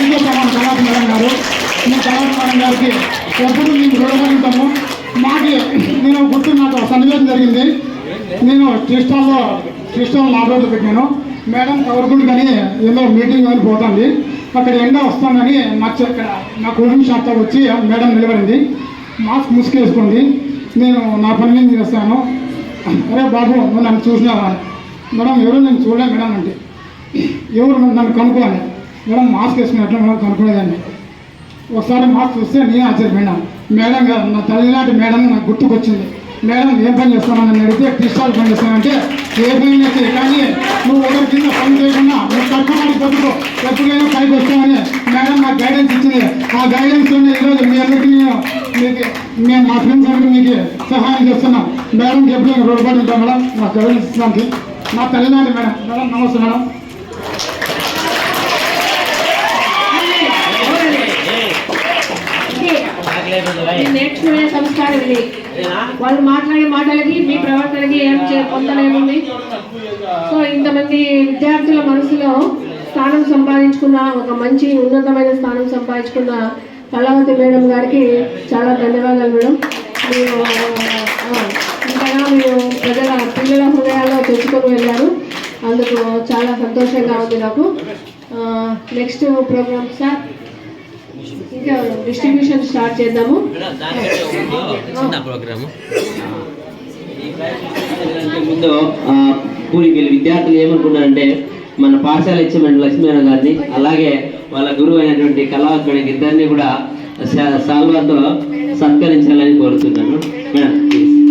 Thank you so much madam గారు మీ కళాపు madam గారికి ఎప్పుడు మేము రుణపడి మాకు నేను గుర్తు నాకు సన్నివేశం జరిగింది నేను క్రిస్టల్లో క్రిస్టల్ లాబోరేటరీ పెట్టాను మేడం కవర్గుండు కానీ ఏదో మీటింగ్ అని పోతుంది అక్కడ ఎండ వస్తుందని నాకు చె- ఇక్కడ నా కూలింగ్ షాప్తో వచ్చి మేడం నిలబడింది మాస్క్ ముసుకేసుకోండి నేను నా పని నేను చేస్తాను అరే బాబు నువ్వు నన్ను చూసినావా మేడం ఎవరు నేను చూడలే మేడం అంటే ఎవరు నన్ను కనుక్కోవాలి? మేడం మాస్క్ వేసుకున్నట్లు మేడం కనుక్కునేదాన్ని ఒకసారి మాస్క్ చూస్తే నేను ఆశ్చర్యపోయినా. మేడం గారు నా తల్లిలాంటి మేడం నాకు గుర్తుకొచ్చింది. మేడం ఏం పని చేస్తామని అడిగితే క్రిస్టాల్ పని చేస్తానంటే ఏ పని చేస్తే కానీ నువ్వు ఒకరి కింద పని చేయకుండా నువ్వు కట్టుబడి బతుకు ఎప్పుడైనా పైకి వస్తామని మేడం నాకు గైడెన్స్ ఇచ్చింది. ఆ గైడెన్స్ ఈరోజు మీ అందరికీ నేను మీకు మేము మా ఫ్రెండ్స్ అందరికీ మీకు సహాయం చేస్తున్నాం మేడం ఎప్పుడైనా రుణపడి ఉంటాం మేడం? నాకు గైడెన్స్ ఇస్తానికి నా తల్లిదండ్రులు మేడం. మేడం నమస్తే మేడం. నేర్చుకునే సంస్కారం ఇది. వాళ్ళు మాట్లాడే మాటలకి మీ ప్రవర్తనకి ఏం పొందలేముంది సో ఇంతమంది విద్యార్థుల మనసులో స్థానం సంపాదించుకున్న ఒక మంచి ఉన్నతమైన స్థానం సంపాదించుకున్న కళావతి మేడం గారికి చాలా ధన్యవాదాలు మేడం. మీరు ఇంతగా మీరు ప్రజల పిల్లల హృదయాల్లో తెచ్చుకొని వెళ్ళారు. అందుకు చాలా సంతోషంగా ఉంది నాకు. Next program sir. ఇంకా డిస్ట్రిబ్యూషన్ స్టార్ట్ చేద్దాము. చిన్న ప్రోగ్రాము. ముందు వెళ్ళి విద్యార్థులు ఏమనుకున్నారంటే మన పాఠశాల ఇచ్చేటువంటి లక్ష్మీనారాయణ గారిని అలాగే వాళ్ళ గురువు అయినటువంటి కళావత్ మేడం ఇద్దరిని కూడా సాల్వాతో సత్కరించాలని కోరుతున్నాను. మేడం